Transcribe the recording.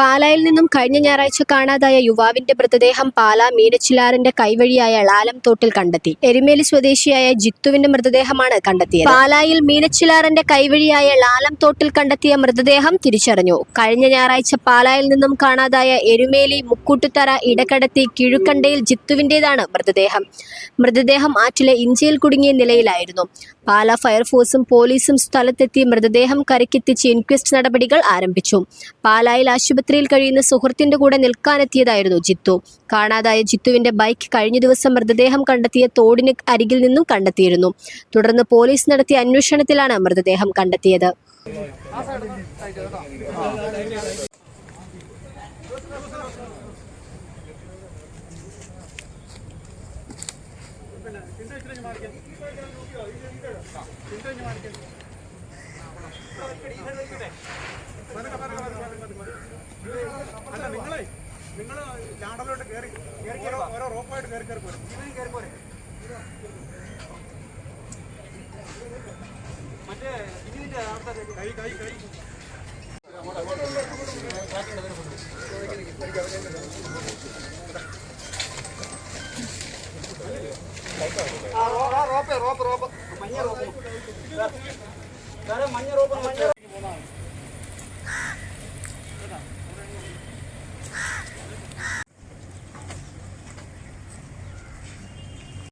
പാലായിൽ നിന്നും കഴിഞ്ഞ ഞായറാഴ്ച കാണാതായ യുവാവിന്റെ മൃതദേഹം പാല മീനച്ചിലാറിന്റെ കൈവഴിയായ ലാലം തോട്ടിൽ കണ്ടെത്തി. എരുമേലി സ്വദേശിയായ ജിത്തുവിന്റെ മൃതദേഹമാണ് കണ്ടെത്തിയത്. പാലായിൽ മീനച്ചിലാറിന്റെ കൈവഴിയായ ലാലം തോട്ടിൽ കണ്ടെത്തിയ മൃതദേഹം തിരിച്ചറിഞ്ഞു. കഴിഞ്ഞ ഞായറാഴ്ച പാലായിൽ നിന്നും കാണാതായ എരുമേലി മുക്കൂട്ടുത്തറ ഇടക്കടത്തി കിഴുക്കണ്ടയിൽ ജിത്തുവിന്റേതാണ് മൃതദേഹം. മൃതദേഹം ആറ്റിലെ ഇഞ്ചിയിൽ കുടുങ്ങിയ നിലയിലായിരുന്നു. പാല ഫയർഫോഴ്സും പോലീസും സ്ഥലത്തെത്തി മൃതദേഹം കരക്കെത്തിച്ച് ഇൻക്വസ്റ്റ് നടപടികൾ ആരംഭിച്ചു. പാലായിൽ ആശുപത്രിയിൽ കഴിയുന്ന സുഹൃത്തിന്റെ കൂടെ നിൽക്കാനെത്തിയതായിരുന്നു ജിത്തു. കാണാതായ ജിത്തുവിന്റെ ബൈക്ക് കഴിഞ്ഞ ദിവസം മൃതദേഹം കണ്ടെത്തിയ തോടിന് അരികിൽ നിന്നും കണ്ടെത്തിയിരുന്നു. തുടർന്ന് പോലീസ് നടത്തിയ അന്വേഷണത്തിലാണ് മൃതദേഹം കണ്ടെത്തിയത്. അല്ല നിങ്ങളെ നിങ്ങൾ ചാടലോട്ട് കയറി ഓരോ ഓരോ റോപ്പായിട്ട് കയറി കയറി പോരും. ഇവനും കയറി പോരെ. മറ്റേ ഇതിന്റെ കൈ കൈ കൈ. Rope rope rope. മഞ്ഞ റോപ്പ്. മഞ്ഞ റോപ്പ് മഞ്ഞ